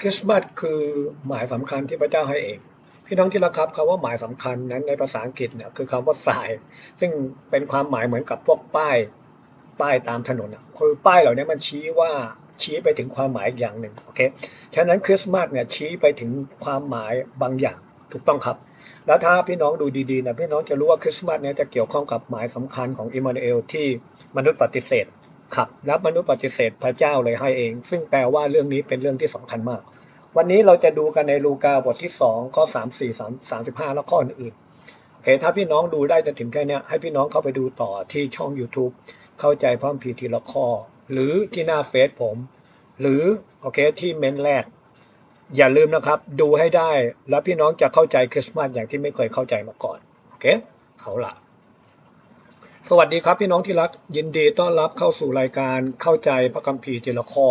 คริสต์มาสคือหมายสำคัญที่พระเจ้าให้เอง พี่น้องที่รักครับคำว่าหมายสำคัญนั้นในภาษาอังกฤษเนี่ยคือคำว่า sign ซึ่งเป็นความหมายเหมือนกับพวกป้ายป้ายตามถนนอะคือป้ายเหล่านี้มันชี้ว่าชี้ไปถึงความหมายอย่างหนึ่งโอเคฉะนั้นคริสต์มาสเนี่ยชี้ไปถึงความหมายบางอย่างถูกต้องครับ แล้วถ้าพี่น้องดูดีๆนะพี่น้องจะรู้ว่าคริสต์มาสเนี่ยจะเกี่ยวข้องกับหมายสำคัญของอิมมานูเอลที่มนุษย์ปฏิเสธ ครับและมนุษย์ปฏิเสธพระเจ้าเลยให้เอง ซึ่งแปลว่าเรื่องนี้เป็นเรื่องที่สำคัญมาก วันนี้เราจะดูกันในลูกาบทที่2ข้อ3 4 3 35แล้วข้ออื่นๆโอเคถ้าพี่น้องดูได้จนถึงแค่นี้ให้พี่น้องเข้าไปดูต่อที่ช่อง YouTube เข้าใจพร้อมพีทีละข้อ หรือที่หน้าเฟซผม หรือโอเคที่เมนแรก อย่าลืมนะครับ ดูให้ได้แล้วพี่น้องจะเข้าใจคริสต์มาสอย่างที่ไม่เคยเข้าใจมาก่อนโอเคเอาละ สวัสดีครับพี่น้องที่รัก ยินดีต้อนรับเข้าสู่รายการเข้าใจพระคัมภีร์ทีละข้อ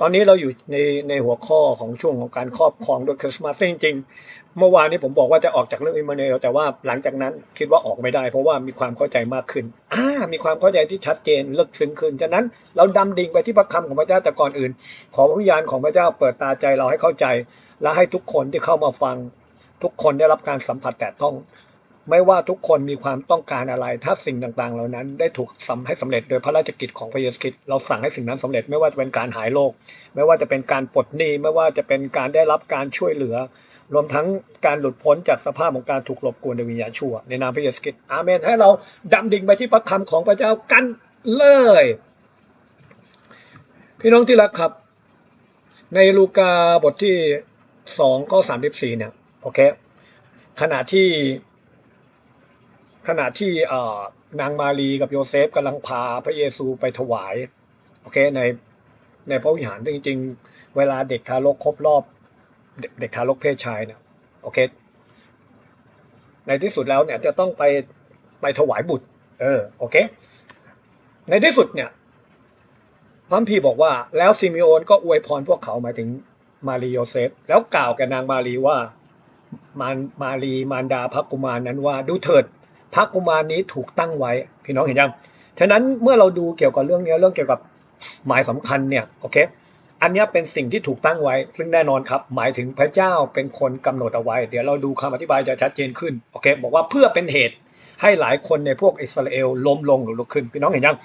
ตอนนี้เราอยู่ในในหัวข้อของช่วงของการครอบครองโดยคริสต์มาสจริงๆเมื่อวานนี้ผมบอกว่าจะออกจากเรื่องอิมมานูเอลแต่ว่าหลังจากนั้นคิดว่าออกไม่ได้ เพราะว่ามีความเข้าใจมากขึ้นอ่ามีความเข้าใจที่ชัดเจนลึกซึ้งขึ้นฉะนั้นเราดำดิ่งไปที่พระคำของพระเจ้าแต่ก่อนอื่น ขอพระวิญญาณของพระเจ้าเปิดตาใจเราให้เข้าใจ และให้ทุกคนที่เข้ามาฟังทุกคนได้รับการสัมผัสแต่ต้อง ไม่ว่าทุกคนมีความต้องการอะไร ถ้าสิ่งต่างๆ เหล่านั้นได้ถูกสำให้สำเร็จโดยพระราชกิจของพระเยซูคริสต์เราสั่งให้สิ่งนั้นสำเร็จไม่ว่าจะเป็นการหายโรคไม่ว่าจะเป็นการปลดหนี้ไม่ว่าจะเป็นการได้รับการช่วยเหลือ รวมทั้งการหลุดพ้นจากสภาพของการถูกหลบกวนโดยวิญญาณชั่ว ในนามพระเยซูคริสต์อาเมน ให้เราดำดิ่งไปที่พระคำของพระเจ้ากันเลย พี่น้องที่รักครับ ในลูกาบทที่สองข้อสามสิบสี่เนี่ยโอเคขณะที่ ขณะที่นางมารีกับโยเซฟกำลังพาพระเยซูไปถวาย โอเคในในพระวิหารจริง ๆ เวลาเด็กทารกครบรอบเด็กเด็กทารกเพศชายเนี่ยโอเค ในที่สุดแล้วเนี่ยจะต้องไปไปถวายบุตร เออโอเค ในที่สุดเนี่ยพระพีร์บอกว่าแล้วซิมิโอนก็อวยพรพวกเขาหมายถึงมารีโยเซฟ แล้วกล่าวแก่นางมารีว่า มารมารีมารดาพระกุมารนั้นว่า ดูเถิด พระกุมารนี้ถูกตั้งไว้ พี่น้องเห็นยัง ฉะนั้นเมื่อเราดูเกี่ยวกับเรื่องนี้เรื่องเกี่ยวกับหมายสำคัญเนี่ยโอเค อันนี้เป็นสิ่งที่ถูกตั้งไว้ ซึ่งแน่นอนครับ หมายถึงพระเจ้าเป็นคนกำหนดเอาไว้ เดี๋ยวเราดูคำอธิบายจะชัดเจนขึ้นโอเค บอกว่าเพื่อเป็นเหตุให้หลายคนในพวกอิสราเอลล้มลงหรือลุกขึ้น พี่น้องเห็นยัง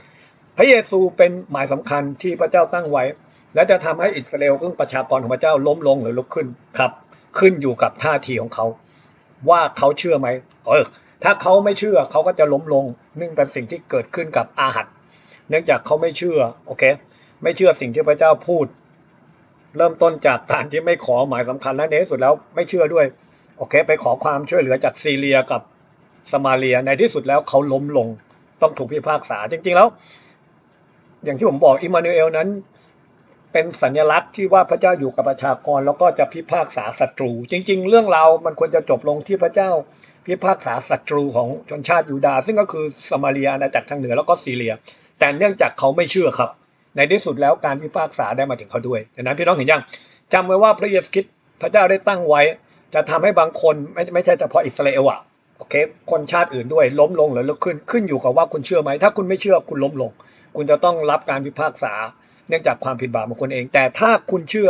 พระเยซูเป็นหมายสำคัญที่พระเจ้าตั้งไว้ และจะทำให้อิสราเอลซึ่งประชากรของพระเจ้าล้มลงหรือลุกขึ้นครับ ขึ้นอยู่กับท่าทีของเขา ว่าเขาเชื่อไหมเออ ถ้าเขาไม่เชื่อเขาก็จะล้มลงนื่งเป็นสิ่งที่เกิดขึ้นกับอาหัดเนื่องจากเขาไม่เชื่อโอเค ไม่เชื่อสิ่งที่พระเจ้าพูด เริ่มต้นจากการที่ไม่ขอหมายสำคัญและในที่สุดแล้วไม่เชื่อด้วยโอเค ไปขอความช่วยเหลือจากซีเรียกับสมาเรียในที่สุดแล้วเขาล้มลงต้องถูกพิพากษาจริง ๆ แล้ว อย่างที่ผมบอกอิมมานูเอลนั้น เป็นสัญลักษณ์ที่ว่าพระเจ้าอยู่กับประชากรแล้วก็จะพิพากษาศัตรู จริง ๆ เรื่องราวมันควรจะจบลงที่พระเจ้า พิพากษาศัตรูของชนชาติยูดาห์ซึ่งก็คือสมาเรียอาณาจักรทางเหนือแล้วก็ซีเรีย แต่เนื่องจากเขาไม่เชื่อครับ ในที่สุดแล้วการพิพากษาได้มาถึงเขาด้วยดังนั้นพี่น้องเห็นยังจำไว้ว่าพระเยซูคริสต์พระเจ้าได้ตั้งไว้ จะทำให้บางคนไม่ไม่ใช่เฉพาะอิสราเอลอะโอเค คนชาติอื่นด้วยล้มลงหรือลุกขึ้นขึ้นอยู่กับว่าคุณเชื่อไหม ถ้าคุณไม่เชื่อคุณล้มลง คุณจะต้องรับการพิพากษา เนื่องจากความผิดบาปของคุณเอง แต่ถ้าคุณเชื่อ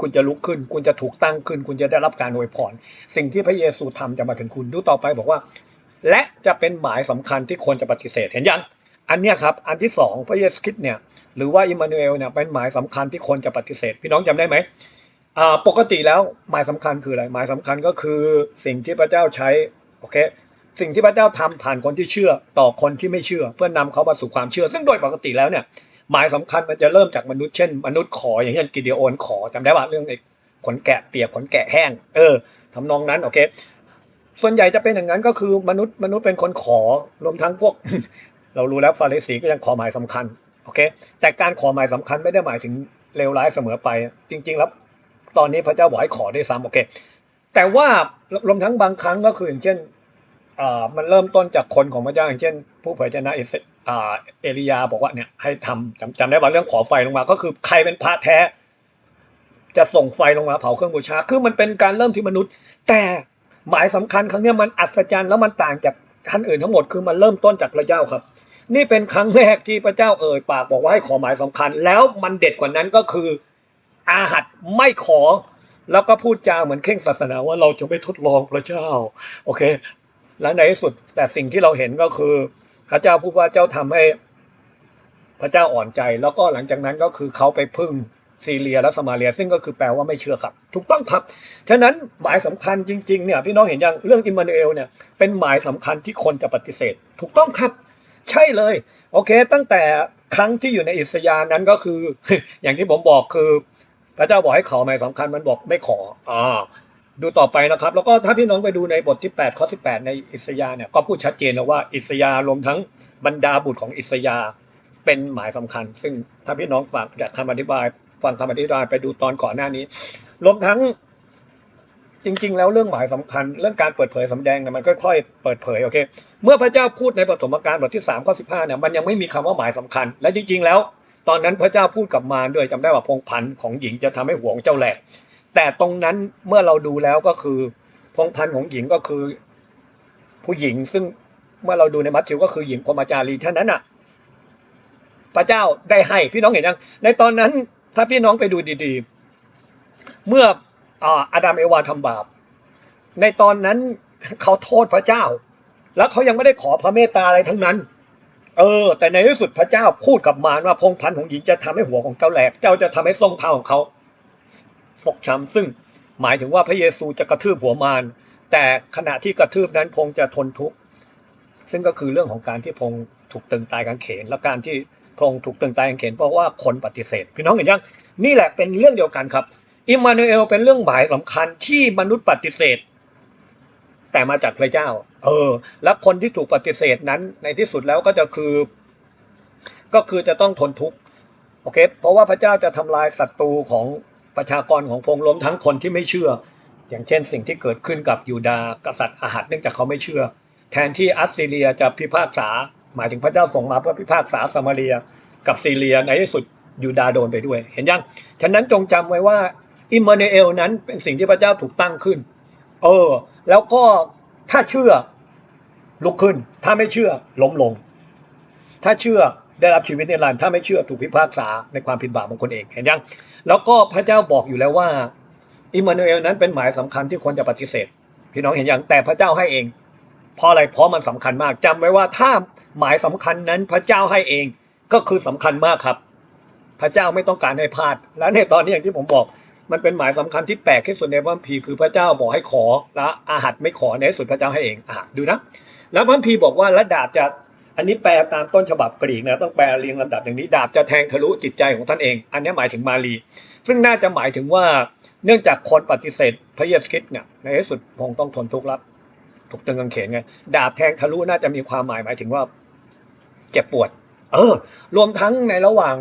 คุณจะลุกขึ้น คุณจะถูกตั้งขึ้น คุณจะได้รับการอวยพร สิ่งที่พระเยซูทำจะมาถึงคุณดูต่อไปบอกว่า และจะเป็นหมายสำคัญที่คนจะปฏิเสธเห็นยังอันเนี้ยครับอันที่สองพระเยซูคริสต์เนี่ยหรือว่าอิมมานูเอลเนี่ยเป็นหมายสำคัญที่คนจะปฏิเสธ พี่น้องจำได้ไหมอ่าปกติแล้วหมายสำคัญคืออะไรหมายสำคัญก็คือสิ่งที่พระเจ้าใช้โอเคสิ่งที่พระเจ้าทำผ่านคนที่เชื่อต่อคนที่ไม่เชื่อ เพื่อนำเขามาสู่ความเชื่อ ซึ่งโดยปกติแล้วเนี่ย หมายสำคัญมันจะเริ่มจากมนุษย์เช่นมนุษย์ขออย่างเช่นกิเดโอนขอจำได้ว่าเรื่องไอ้ขนแกะเปียกขนแกะแห้ง เออทำนองนั้นโอเค ส่วนใหญ่จะเป็นอย่างนั้นก็คือมนุษย์มนุษย์เป็นคนขอรวมทั้งพวก เรารู้แล้วฟาริสีก็ยังขอหมายสำคัญโอเค แต่การขอหมายสำคัญไม่ได้หมายถึงเลวร้ายเสมอไป จริง ๆ แล้ว ตอนนี้พระเจ้าบอกให้ขอได้วยซ้ำโอเค แต่ว่ารวมทั้งบางครั้งก็คืออย่างเช่นอ่ามันเริ่มต้นจากคนของพระเจ้าอย่างเช่น ผู้เผยชนะ เอลียาบอกว่าเนี่ยให้ทำจำจำได้ว่าเรื่องขอไฟลงมา ก็คือใครเป็นพระแท้ จะส่งไฟลงมาเผาเครื่องบูชา คือมันเป็นการเริ่มที่มนุษย์ แต่หมายสำคัญครั้งนี้มันอัศจรรย์แล้วมันต่างจากท่านอื่นทั้งหมดคือมันเริ่มต้นจากพระเจ้าครับ นี่เป็นครั้งแรกที่พระเจ้าเอ่ยปากบอกว่าให้ขอหมายสำคัญ แล้วมันเด็ดกว่านั้นก็คืออาหัดไม่ขอ แล้วก็พูดจาเหมือนเคร่งศาสนาว่าเราจะไม่ทดลองพระเจ้า โอเค และในที่สุดแต่สิ่งที่เราเห็นก็คือ พระเจ้าพูดว่าเจ้าทำให้พระเจ้าอ่อนใจ แล้วก็หลังจากนั้นก็คือเขาไปพึ่งซีเรียและสมาเรีย ซึ่งก็คือแปลว่าไม่เชื่อครับ ถูกต้องครับ ฉะนั้นหมายสำคัญจริงๆเนี่ยพี่น้องเห็นยังเรื่องอิมมานูเอลเนี่ยเป็นหมายสำคัญที่คนจะปฏิเสธ ถูกต้องครับ ใช่เลย โอเค ตั้งแต่ครั้งที่อยู่ในอิสยานั้นก็คือ อย่างที่ผมบอกคือ พระเจ้าบอกให้ขอหมายสำคัญมันบอกไม่ขออ่า ดูต่อไปนะครับ แล้วก็ถ้าพี่น้องไปดูในบทที่ 8 ข้อ 18 ในอิสยาเนี่ยก็พูดชัดเจนแล้วว่าอิสยารวมทั้งบรรดาบุตรของอิสยาเป็นหมายสำคัญ ซึ่งถ้าพี่น้องฟังจากคำอธิบายฟังคำอธิบายไปดูตอนก่อนหน้านี้รวมทั้งจริง ๆ แล้วเรื่องหมายสำคัญ เรื่องการเปิดเผยสำแดงเนี่ยมันค่อยๆเปิดเผยโอเคเมื่อพระเจ้าพูดในปฐมกาลบทที่3ข้อ15เนี่ยมันยังไม่มีคำว่าหมายสำคัญ และจริง ๆ แล้ว ตอนนั้นพระเจ้าพูดกับมารด้วยจำได้ว่าพงพันธ์ของหญิงจะทำให้หัวของเจ้าแหลก แต่ตรงนั้นเมื่อเราดูแล้วก็คือพงพันธ์ของหญิงก็คือ ผู้หญิงซึ่งเมื่อเราดูในมัทธิวก็คือหญิงพรมจารีเท่านั้นอะ พระเจ้าได้ให้พี่น้องเห็นยัง ในตอนนั้นถ้าพี่น้องไปดูดีๆ เมื่ออาอาดัมเอวาทำบาป ในตอนนั้นเขาโทษพระเจ้า แล้วเขายังไม่ได้ขอพระเมตตาอะไรทั้งนั้น เออ แต่ในที่สุดพระเจ้าพูดกับมารว่าพงพันธ์ของหญิงจะทำให้หัวของเจ้าแหลก เจ้าจะทำให้ทรงเท้าของเขา ฟกช้ำซึ่งหมายถึงว่าพระเยซูจะกระทืบหัวมารแต่ขณะที่กระทืบนั้นพงศ์จะทนทุกข์ซึ่งก็คือเรื่องของการที่พงศ์ถูกตึงตายกางเขน และการที่พงศ์ถูกตึงตายกางเขนเพราะว่าคนปฏิเสธ พี่น้องเห็นยังนี่แหละเป็นเรื่องเดียวกันครับอิมมานูเอลเป็นเรื่องหมายสำคัญที่มนุษย์ปฏิเสธ แต่มาจากพระเจ้า เออ แล้วคนที่ถูกปฏิเสธนั้นในที่สุดแล้วก็จะคือ ก็คือจะต้องทนทุกข์โอเค เพราะว่าพระเจ้าจะทำลายศัตรูของ ประชากรของพงล้มทั้งคนที่ไม่เชื่อ อย่างเช่นสิ่งที่เกิดขึ้นกับยูดาห์กษัตริย์อาหัดเนื่องจากเขาไม่เชื่อ แทนที่อัสซีเรียจะพิพากษา หมายถึงพระเจ้าส่งมาเพื่อพิพากษาสมาเรีย กับซีเรียในที่สุดยูดาห์โดนไปด้วย เห็นยัง ฉะนั้นจงจำไว้ว่าอิมมานูเอลนั้นเป็นสิ่งที่พระเจ้าถูกตั้งขึ้น เออ แล้วก็ถ้าเชื่อลุกขึ้น ถ้าไม่เชื่อล้มลง ถ้าเชื่อ ได้รับชีวิตในรันถ้าไม่เชื่อถูกพิพากษาในความผิดบาปของคนเองเห็นยัง แล้วก็พระเจ้าบอกอยู่แล้วว่าอิมมานูเอลนั้นเป็นหมายสำคัญที่คนจะปฏิเสธ พี่น้องเห็นยังแต่พระเจ้าให้เอง เพราะอะไรเพราะมันสำคัญมากจำไว้ว่าถ้าหมายสำคัญนั้นพระเจ้าให้เองก็คือสำคัญมากครับ พระเจ้าไม่ต้องการให้พลาด และในตอนนี้อย่างที่ผมบอก มันเป็นหมายสำคัญที่แปลกที่สุดในพระคัมภีร์คือพระเจ้าบอกให้ขอและอาหัดไม่ขอในสุดพระเจ้าให้เองอะดูนะ แล้วพระคัมภีร์บอกว่าและดาบจะ อันนี้แปลตามต้นฉบับกรีกนะต้องแปลเรียงลำดับอย่างนี้ดาบจะแทงทะลุจิตใจของท่านเอง อันนี้หมายถึงมารีซึ่งน่าจะหมายถึงว่าเนื่องจากคนปฏิเสธพระเยซูคริสต์เนี่ยในที่สุดคงต้องทนทุกข์รับถูกตึงกางเขนไงดาบแทงทะลุน่าจะมีความหมายหมายถึงว่าเจ็บปวด เออ รวมทั้งในระหว่าง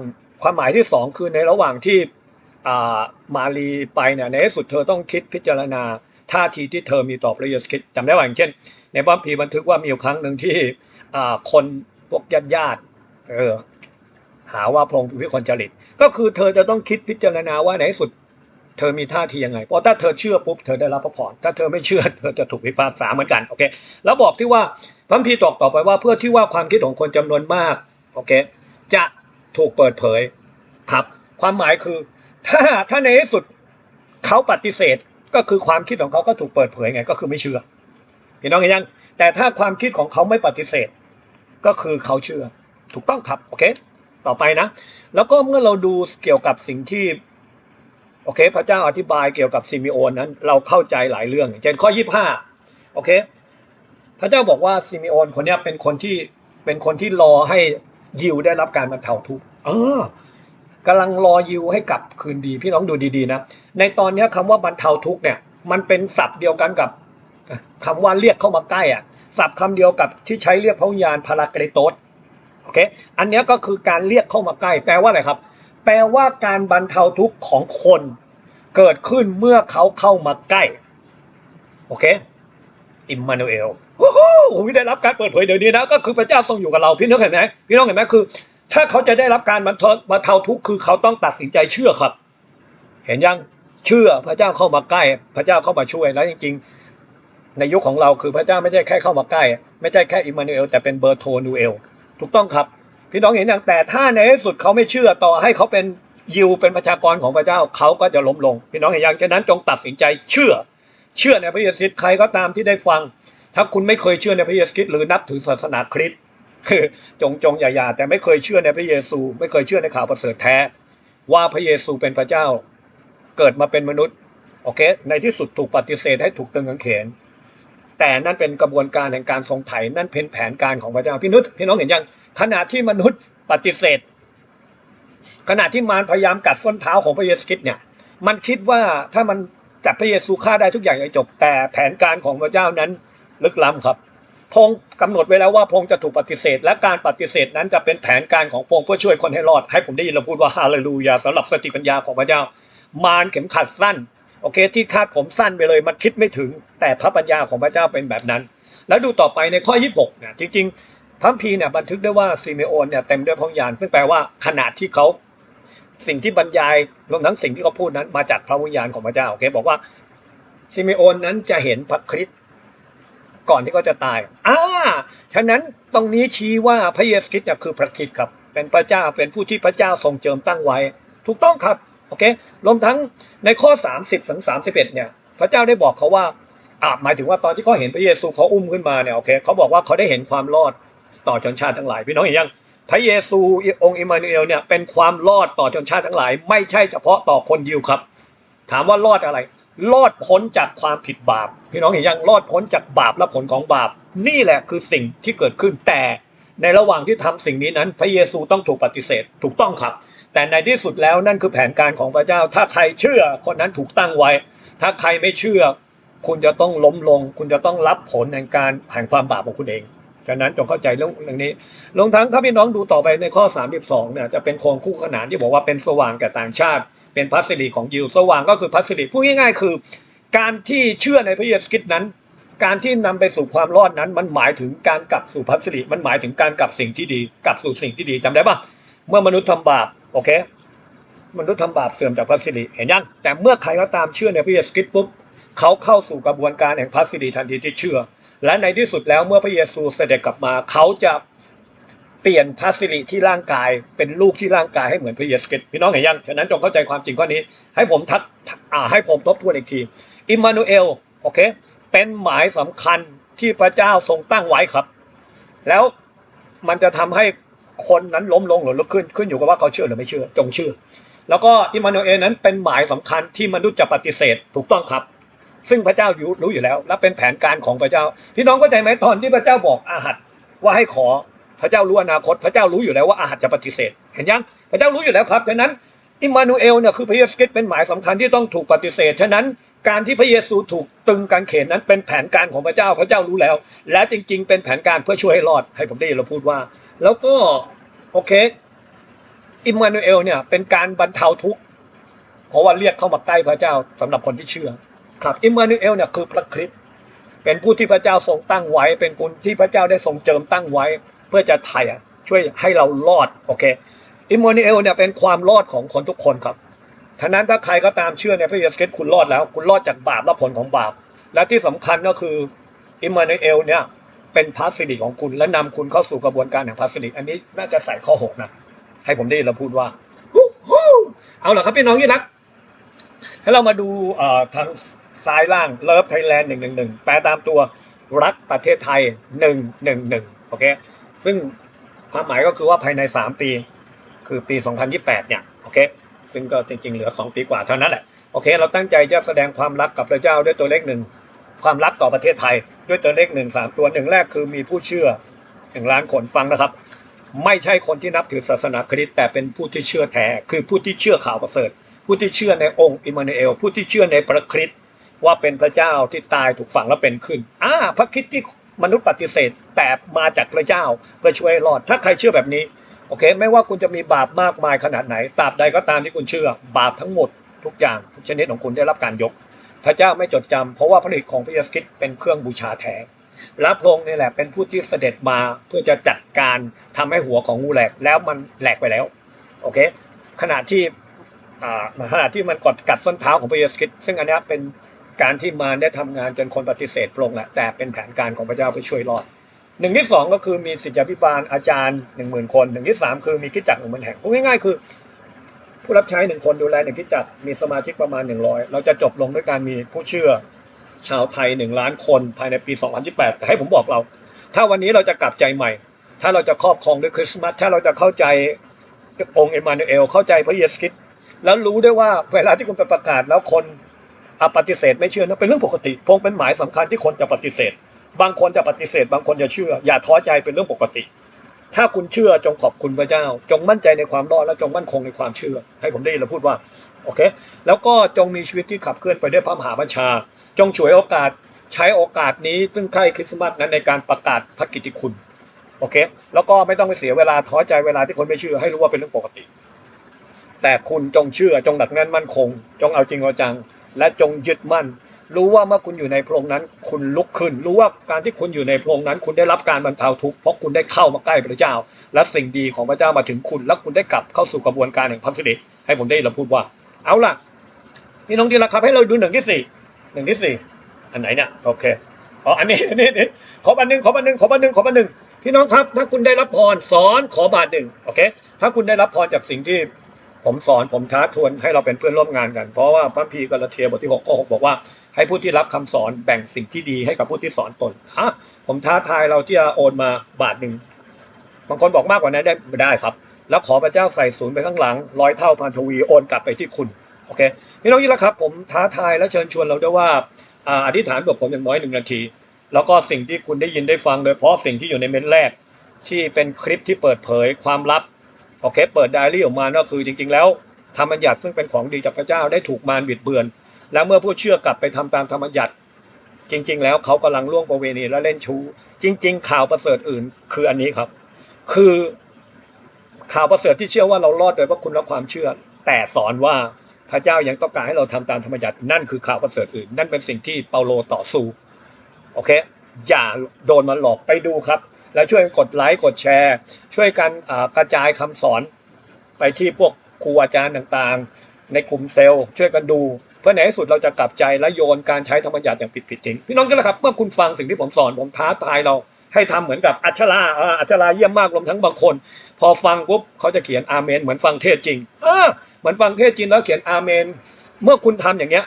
ความหมายที่สองคือในระหว่างที่มารีไปเนี่ยในที่สุดเธอต้องคิดพิจารณาท่าทีที่เธอมีต่อพระเยซูคริสต์จำได้ว่าอย่างเช่น ในพระคัมภีบันทึกว่ามีอยู่ครั้งหนึ่งที่ คนพวกญาติญาติเออหาว่าพระองค์เป็นวิคนจริต ก็คือเธอจะต้องคิดพิจารณาว่าในที่สุด เธอมีท่าทียังไง เพราะถ้าเธอเชื่อปุ๊บเธอได้รับพระพรถ้าเธอไม่เชื่อเธอจะถูกพิพากษาเหมือนกันโอเคแล้วบอกที่ว่าพระคัมภีร์ตอกต่อไปว่าเพื่อที่ว่าความคิดของคนจำนวนมากโอเคจะถูกเปิดเผยครับ ความหมายคือ ถ้าถ้าในที่สุดเขาปฏิเสธก็คือความคิดของเขาก็ถูกเปิดเผยไง ก็คือไม่เชื่อ พี่น้องเห็นยัง แต่ถ้าความคิดของเขาไม่ปฏิเสธ ก็คือเขาเชื่อ ถูกต้องครับ โอเค ต่อไปนะ แล้วก็เมื่อเราดูเกี่ยวกับสิ่งที่ โอเค พระเจ้าอธิบายเกี่ยวกับซิมิโอนนั้น เราเข้าใจหลายเรื่อง เช่นข้อยี่ห้าโอเค พระเจ้าบอกว่าซิมิโอนคนนี้เป็นคนที่เป็นคนที่รอให้ยิวได้รับการบรรเทาทุกข์เออกำลังรอยิวให้กลับคืนดี พี่น้องดูดีๆนะ ในตอนนี้คำว่าบรรเทาทุกข์เนี่ย มันเป็นศัพท์เดียวกันกับ คำว่าเรียกเข้ามาใกล้อะศัพท์คำเดียวกับที่ใช้เรียกพระวิญญาณพารากรโตสโอเคอันนี้ก็คือการเรียกเข้ามาใกล้ แปลว่าอะไรครับ แปลว่าการบรรเทาทุกข์ของคนเกิดขึ้นเมื่อเขาเข้ามาใกล้ โอเคอิมมานูเอลโอ้โหได้รับการเปิดเผยเดี๋ยวนี้นะ ก็คือพระเจ้าทรงอยู่กับเราพี่น้องเห็นไหมพี่น้องเห็นไหมคือ ถ้าเขาจะได้รับการบรรเทาบรรเทาทุกข์คือเขาต้องตัดสินใจเชื่อครับ เห็นยังเชื่อพระเจ้าเข้ามาใกล้ พระเจ้าเข้ามาช่วยแล้วจริง ๆ ในยุคของเราคือพระเจ้าไม่ใช่แค่เข้ามาใกล้ ไม่ใช่แค่อิมมานูเอลแต่เป็นเบอร์โทนูเอลถูกต้องครับ พี่น้องเห็นอย่างแต่ถ้าในที่สุดเขาไม่เชื่อต่อให้เขาเป็นยิวเป็นประชากรของพระเจ้าเขาก็จะล้มลง พี่น้องเห็นอยังฉะนั้นจงตัดสินใจเชื่อ เชื่อในพระเยซูคริสต์ใครก็ตามที่ได้ฟัง ถ้าคุณไม่เคยเชื่อในพระเยซูคริสต์หรือนับถือศาสนาคริสต์คือจงจงอย่าอย่าแต่ไม่เคยเชื่อในพระเยซู ไม่เคยเชื่อในข่าวประเสริฐแท้ ว่าพระเยซูเป็นพระเจ้า เกิดมาเป็นมนุษย์โอเค ในที่สุดถูกปฏิเสธให้ถูกตึงกางเขน แต่นั่นเป็นกระบวนการแห่งการทรงไถ่นั่นเป็นแผนการของพระเจ้าพี่นุษพี่น้องเห็นยังขณะที่มนุษย์ปฏิเสธ ขณะที่มารพยายามกัดส้นเท้าของพระเยซูคริสต์เนี่ย มันคิดว่าถ้ามันจับพระเยซูฆ่าได้ทุกอย่างจะจบ แต่แผนการของพระเจ้านั้นลึกล้ำครับพงกำหนดไว้แล้วว่าพงจะถูกปฏิเสธ และการปฏิเสธนั้นจะเป็นแผนการของพงเพื่อช่วยคนให้รอด ให้ผมได้ยินเราพูดว่าฮาเลลูยาสำหรับสติปัญญาของพระเจ้า มารเข็มขัดสั้น โอเค ที่คาดผมสั้นไปเลยมันคิดไม่ถึง แต่พระปัญญาของพระเจ้าเป็นแบบนั้น แล้วดูต่อไปในข้อ 26เนี่ยจริงๆพระพีเนี่ยบันทึกได้ว่าซิเมโอนเนี่ยเต็มด้วยพระวิญญาณซึ่งแปลว่าขณะที่เขาสิ่งที่บรรยายรวมทั้งสิ่งที่เขาพูดนั้น มาจากพระวิญญาณของพระเจ้าโอเคบอกว่าซิเมโอนนั้นจะเห็นพระคริสต์ก่อนที่เขาจะตายอ่าฉะนั้นตรงนี้ชี้ว่าพระเยซูคริสต์เนี่ยคือพระคริสต์ครับ เป็นพระเจ้าเป็นผู้ที่พระเจ้าทรงเจิมตั้งไว้ ถูกต้องครับ อเครวมทั้งในข้อ 30ถึง31เนี่ยพระเจ้าได้บอกเขาว่าอ่าหมายถึงว่าตอนที่เขาเห็นพระเยซูเขาอุ้มขึ้นมาเนี่ยโอเคเขาบอกว่าเขาได้เห็นความรอดต่อชนชาติทั้งหลายพี่น้องเห็นยังพระเยซูองค์อิมมานูเอลเนี่ยเป็นความรอดต่อชนชาติทั้งหลาย ไม่ใช่เฉพาะต่อคนยิวครับ ถามว่ารอดอะไร รอดพ้นจากความผิดบาป พี่น้องเห็นยังรอดพ้นจากบาปและผลของบาป นี่แหละคือสิ่งที่เกิดขึ้นแต่ ในระหว่างที่ทำสิ่งนี้นั้น พระเยซูต้องถูกปฏิเสธถูกต้องครับ แต่ในที่สุดแล้วนั่นคือแผนการของพระเจ้า ถ้าใครเชื่อคนนั้นถูกตั้งไว้ ถ้าใครไม่เชื่อ คุณจะต้องล้มลง คุณจะต้องรับผลแห่งการแห่งความบาปของคุณเองฉะนั้นจงเข้าใจเรื่องเรื่องนี้ลงทั้งถ้าพี่น้องดูต่อไปในข้อ 32เนี่ยจะเป็นโครงคู่ขนานที่บอกว่าเป็นสว่างแก่ต่างชาติ เป็นพัสดีของยิวสว่างก็คือพัสดีพูดง่ายๆคือ การที่เชื่อในพระเยซูคริสต์นั้น การที่นำไปสู่ความรอดนั้น มันหมายถึงการกลับสู่พัสดีมันหมายถึงการกลับสิ่งที่ดี กลับสู่สิ่งที่ดีจำได้ปะเมื่อมนุษย์ทำบาปโอเค มนุษย์ทำบาปเสื่อมจากพระสิริเห็นยังแต่เมื่อใครก็ตามเชื่อในพระเยซูคริสต์ปุ๊บเขาเข้าสู่กระบวนการแห่งพระสิริทันทีที่เชื่อ และในที่สุดแล้วเมื่อพระเยซูเสด็จกลับมาเขาจะเปลี่ยนพระสิริที่ร่างกายเป็นลูกที่ร่างกายให้เหมือนพระเยซูคริสต์พี่น้องเห็นยังฉะนั้นจงเข้าใจความจริงข้อนี้ ให้ผมทักให้ผมทบทวนอีกทีอิมมานูเอลโอเค เป็นหมายสำคัญที่พระเจ้าทรงตั้งไว้ครับ แล้วมันจะทำให้คนนั้นล้มลงหรือลุกขึ้นขึ้นอยู่กับว่าเขาเชื่อหรือไม่เชื่อ จงเชื่อ แล้วก็อิมานูเอลนั้นเป็นหมายสำคัญที่มนุษย์จะปฏิเสธถูกต้องครับ ซึ่งพระเจ้าอยู่รู้อยู่แล้ว และเป็นแผนการของพระเจ้า พี่น้องเข้าใจไหมตอนที่พระเจ้าบอกอาหัดว่าให้ขอพระเจ้ารู้อนาคต พระเจ้ารู้อยู่แล้วว่าอาหัดจะปฏิเสธ เห็นยังพระเจ้ารู้อยู่แล้วครับฉะนั้น อิมมานูเอลเนี่ยคือพระเยซูคริสต์เป็นหมายสำคัญที่ต้องถูกปฏิเสธ ฉะนั้นการที่พระเยซูถูกตึงกางเขนนั้นเป็นแผนการของพระเจ้าพระเจ้ารู้แล้ว และจริง ๆ เป็นแผนการเพื่อช่วยให้รอดให้ผมได้ยินเราพูดว่า แล้วก็โอเคอิมมานูเอลเนี่ยเป็นการบรรเทาทุกข์เพราะว่าเรียกเข้ามาใกล้พระเจ้าสำหรับคนที่เชื่อ ครับอิมมานูเอลเนี่ยคือพระคริสต์เป็นผู้ที่พระเจ้าทรงตั้งไว้ เป็นคนที่พระเจ้าได้ทรงเจิมตั้งไว้ เพื่อจะไถ่ช่วยให้เรารอดโอเค อิมมานูเอลเนี่ยเป็นความรอดของคนทุกคนครับฉะนั้นถ้าใครก็ตามเชื่อในพระเยซูคริสต์คุณรอดแล้ว คุณรอดจากบาปและผลของบาป และที่สำคัญก็คืออิมมานูเอลเนี่ยเป็นพระสิริของคุณและนำคุณเข้าสู่กระบวนการแห่งพระสิริอันนี้น่าจะใส่ข้อหกนะให้ผมได้ยินเราพูดว่าเอาล่ะครับพี่น้องที่รักให้เรามาดูทางซ้ายล่างเลิฟไทยแลนด์หนึ่งหนึ่งหนึ่งแปลตามตัวรักประเทศไทยหนึ่งหนึ่งหนึ่งโอเค ซึ่งความหมายก็คือว่าภายในสามปี คือปี 2028 เนี่ย โอเค ซึ่งก็จริง ๆ เหลือ 2 ปีกว่าเท่านั้นแหละ โอเค เราตั้งใจจะแสดงความรักกับพระเจ้าด้วยตัวเลขหนึ่ง ความรักต่อประเทศไทย ด้วยตัวเลขหนึ่งสามตัวหนึ่งแรกคือมีผู้เชื่อหนึ่งล้านคนฟังนะครับ ไม่ใช่คนที่นับถือศาสนาคริสต์แต่เป็นผู้ที่เชื่อแท้ คือผู้ที่เชื่อข่าวประเสริฐ ผู้ที่เชื่อในองค์อิมานูเอล ผู้ที่เชื่อในพระคริสต์ว่าเป็นพระเจ้าที่ตายถูกฝังแล้วเป็นขึ้นอ่าพระคริสต์ที่มนุษย์ปฏิเสธแต่มาจากพระเจ้าเพื่อช่วยรอด ถ้าใครเชื่อแบบนี้ โอเค ไม่ว่าคุณจะมีบาปมากมายขนาดไหนตราบใดก็ตามที่คุณเชื่อ บาปทั้งหมดทุกอย่างทุกชนิดของคุณได้รับการยก พระเจ้าไม่จดจำเพราะว่าพระฤทธิ์ของพระเยซูคริสต์เป็นเครื่องบูชาแท้และพระองค์นี่แหละเป็นผู้ที่เสด็จมาเพื่อจะจัดการทำให้หัวของงูแหลกแล้วมันแหลกไปแล้วโอเคขณะที่อ่าขณะที่มันกดกัดส้นเท้าของพระเยซูคริสต์ซึ่งอันนี้เป็นการที่มารได้ทำงานจนคนปฏิเสธพระองค์แหละแต่เป็นแผนการของพระเจ้าเพื่อช่วยรอด หนึ่งที่สองก็คือมีศิษยาภิบาลอาจารย์หนึ่งหมื่นคนหนึ่งที่สามคือมีคิดจักรหนึ่งหมื่นแห่งพูดง่ายๆคือ ผู้รับใช้หนึ่งคนดูแลหนึ่งที่จัดมีสมาชิกประมาณหนึ่งร้อยเราจะจบลงด้วยการมีผู้เชื่อ ชาวไทยหนึ่งล้านคนภายในปี2028แปดแต่ให้ผมบอกเรา ถ้าวันนี้เราจะกลับใจใหม่ ถ้าเราจะครอบครองด้วยคริสต์มาสถ้าเราจะเข้าใจองค์เอมมานูเอลเข้าใจพระเยซูคริสต์แล้วรู้ด้วยว่าเวลาที่คุณไปประกาศแล้วคนอปฏิเสธไม่เชื่อนั่นเป็นเรื่องปกติพงเป็นหมายสำคัญที่คนจะปฏิเสธ บางคนจะปฏิเสธ บางคนจะเชื่อ อย่าท้อใจเป็นเรื่องปกติ ถ้าคุณเชื่อจงขอบคุณพระเจ้า จงมั่นใจในความรอดและจงมั่นคงในความเชื่อ ให้ผมได้ยินเราพูดว่าโอเค แล้วก็จงมีชีวิตที่ขับเคลื่อนไปด้วยพระมหาบัญชา จงฉวยโอกาสใช้โอกาสนี้ซึ่งใกล้คริสต์มาสนั้นในการประกาศพระกิตติคุณโอเค แล้วก็ไม่ต้องไปเสียเวลาท้อใจเวลาที่คนไม่เชื่อให้รู้ว่าเป็นเรื่องปกติ แต่คุณจงเชื่อจงหนักแน่นมั่นคง จงเอาจริงเอาจัง และจงยึดมั่น รู้ว่าเมื่อคุณอยู่ในโพรงนั้น คุณลุกขึ้น รู้ว่าการที่คุณอยู่ในโพรงนั้น คุณได้รับการบรรเทาทุกข์เพราะคุณได้เข้ามาใกล้พระเจ้า และสิ่งดีของพระเจ้ามาถึงคุณ และคุณได้กลับเข้าสู่กระบวนการแห่งพระสิริให้ผมได้เราพูดว่า เอาล่ะพี่น้องที่รักครับให้เราดูหนึ่งที่สี่หนึ่งที่สี่อันไหนเนี่ยโอเคอ๋ออันนี้อันนี้นี่ขอบันหนึ่งขอบันหนึ่งขอบันหนึ่งขอบันหนึ่งพี่น้องครับ ถ้าคุณได้รับพรสอนขอบาทหนึ่งโอเค ถ้าคุณได้รับพรจากสิ่งที่ผมสอนผมท้าทวนให้เราเป็นเพื่อนร่วมงานกัน เพราะว่าพระพีกาลเทียบทที่6ข้อ6บอกว่า ให้ผู้ที่รับคำสอนแบ่งสิ่งที่ดีให้กับผู้ที่สอนตนฮะผมท้าทายเราที่จะโอนมาบาทหนึ่งบางคนบอกมากกว่านั้นได้ไม่ได้ครับ แล้วขอพระเจ้าใส่ศูนย์ไปข้างหลังร้อยเท่าพันทวีโอนกลับไปที่คุณโอเคพี่น้องยี่ละครับ ผมท้าทายและเชิญชวนเราด้วยว่าอ่าอธิษฐานกับผมอย่างน้อยหนึ่งนาที แล้วก็สิ่งที่คุณได้ยินได้ฟังโดยเฉพาะสิ่งที่อยู่ในเม้นแรก ที่เป็นคลิปที่เปิดเผยความลับโอเค เปิดไดอารี่ออกมาก็คือจริง ๆ แล้วธรรมบัญญัติซึ่งเป็นของดีจากพระเจ้าได้ถูกมารบิดเบือน แล้วเมื่อผู้เชื่อกลับไปทำตามธรรมบัญญัติ จริง ๆ แล้วเขากำลังล่วงประเวณีและเล่นชู้ จริง ๆ ข่าวประเสริฐอื่น คืออันนี้ครับ คือข่าวประเสริฐที่เชื่อว่าเรารอดโดยพระคุณและความเชื่อ แต่สอนว่าพระเจ้ายังต้องการให้เราทำตามธรรมบัญญัตินั่นคือข่าวประเสริฐอื่น นั่นเป็นสิ่งที่เปาโลต่อสู้โอเค อย่าโดนมันหลอกไปดูครับ แล้วช่วยกดไลค์กดแชร์ ช่วยกันกระจายคำสอนไปที่พวกครูอาจารย์ต่างๆ ในกลุ่มเซลล์ ช่วยกันดู เพื่อในที่สุดเราจะกลับใจและโยนการใช้ธรรมบัญญัติอย่างผิดๆทิ้งพี่น้องกันละครับเมื่อคุณฟังสิ่งที่ผมสอนผมท้าทายเราให้ทำเหมือนกับอัชราอัชราเยี่ยมมากรวมทั้งบางคน พอฟังปุ๊บเขาจะเขียนอาเมน เหมือนฟังเทศจริงเออเหมือนฟังเทศจริงแล้วเขียนอาเมน เมื่อคุณทำอย่างเงี้ย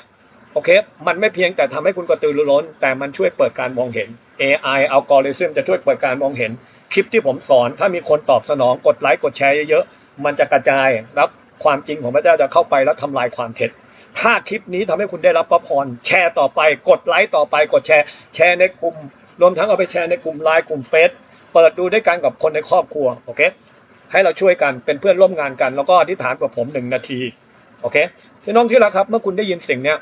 โอเค มันไม่เพียงแต่ทำให้คุณกระตือรือร้น แต่มันช่วยเปิดการมองเห็น AI อัลกอริทึมจะช่วยเปิดการมองเห็น คลิปที่ผมสอน ถ้ามีคนตอบสนองกดไลค์กดแชร์เยอะๆมันจะกระจายแล้วความจริงของพระเจ้าจะเข้าไปแล้วทำลายความเท็จ ถ้าคลิปนี้ทำให้คุณได้รับพระพรแชร์ต่อไป กดไลค์ต่อไป กดแชร์ แชร์ในกลุ่ม รวมทั้งเอาไปแชร์ในกลุ่มไลน์กลุ่มเฟซเปิดดูด้วยกันกับคนในครอบครัวโอเคให้เราช่วยกันเป็นเพื่อนร่วมงานกัน แล้วก็อธิษฐานกับผมหนึ่งนาทีโอเคพี่น้องที่รักครับ เมื่อคุณได้ยินสิ่งเนี้ย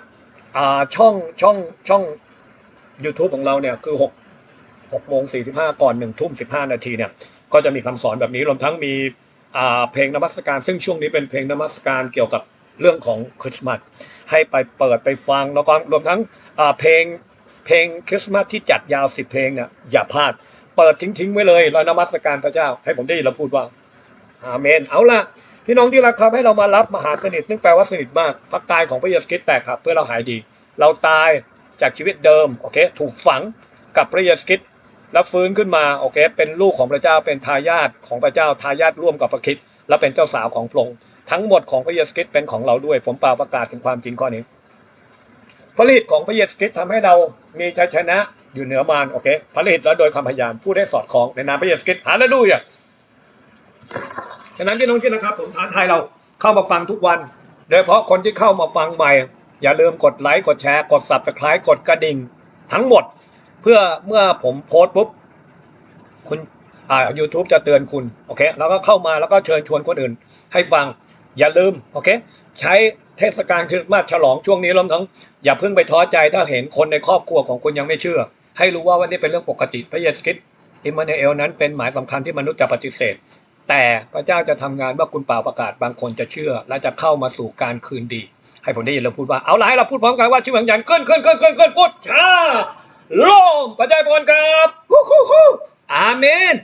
อ่าช่องช่องช่อง YouTube ของเราเนี่ยคือหกหกโมงสี่สิบห้าก่อนหนึ่งทุ่มสิบห้านาทีเนี่ยก็จะมีคำสอนแบบนี้รวมทั้งมีอ่าเพลงนมัสการ ซึ่งช่วงนี้เป็นเพลงนมัสการเกี่ยวกับ เรื่องของคริสต์มาสให้ไปเปิดไปฟังแล้วก็รวมทั้งเพลงเพลงคริสต์มาสที่จัดยาวสิบเพลงเนี่ยอย่าพลาด เปิดทิ้งๆไว้เลยแล้วนมัสการพระเจ้า ให้ผมได้ยินเราพูดว่าอาเมน เอาละพี่น้องที่รักครับให้เรามารับมหาสนิทซึ่งแปลว่าสนิทมากพระกายของพระเยซูคริสต์แตกครับเพื่อเราหายดี เราตายจากชีวิตเดิมโอเคถูกฝังกับพระเยซูคริสต์แล้วฟื้นขึ้นมาโอเคเป็นลูกของพระเจ้าเป็นทายาทของพระเจ้าทายาทร่วมกับพระคริสต์และเป็นเจ้าสาวของพระองค์ ทั้งหมดของพระเยซูคริสต์เป็นของเราด้วย ผมเปล่าประกาศถึงความจริงข้อนี้ผลิตของพระเยซูคริสต์ทำให้เรามีชัยชนะอยู่เหนือมารโอเคผลิตแล้วโดยคำพยานผู้ได้สอดคล้องในนามพระเยซูคริสต์ฮาเลลูยาฉะนั้นพี่น้องที่นะครับ ผมท้าทายเราเข้ามาฟังทุกวัน โดยเฉพาะคนที่เข้ามาฟังใหม่ อย่าลืมกดไลค์กดแชร์ กดสับตะไคร้กดกระดิ่งทั้งหมด เพื่อเมื่อผมโพสต์ปุ๊บคุณอ่า YouTube จะเตือนคุณโอเค แล้วก็เข้ามาแล้วก็เชิญชวนคนอื่น ให้ฟัง อย่าลืมโอเคใช้เทศกาลคริสต์มาสฉลองช่วงนี้รวมทั้งอย่าเพิ่งไปท้อใจถ้าเห็นคนในครอบครัวของคุณยังไม่เชื่อ ให้รู้ว่าวันนี้เป็นเรื่องปกติพระเยซูคริสต์อิมมานูเอลนั้นเป็นหมายสำคัญที่มนุษย์จะปฏิเสธ แต่พระเจ้าจะทำงานว่าคุณเป่าประกาศบางคนจะเชื่อ และจะเข้ามาสู่การคืนดี ให้ผมได้ยินเราพูดว่าเอาละให้เราพูดพร้อมกันว่าชื่อวิญญาณขึ้นขึ้นขึ้นขึ้นขึ้นพูดชาโล่มพระเจ้าพรครับฮู้ฮู้ฮู้อาเมน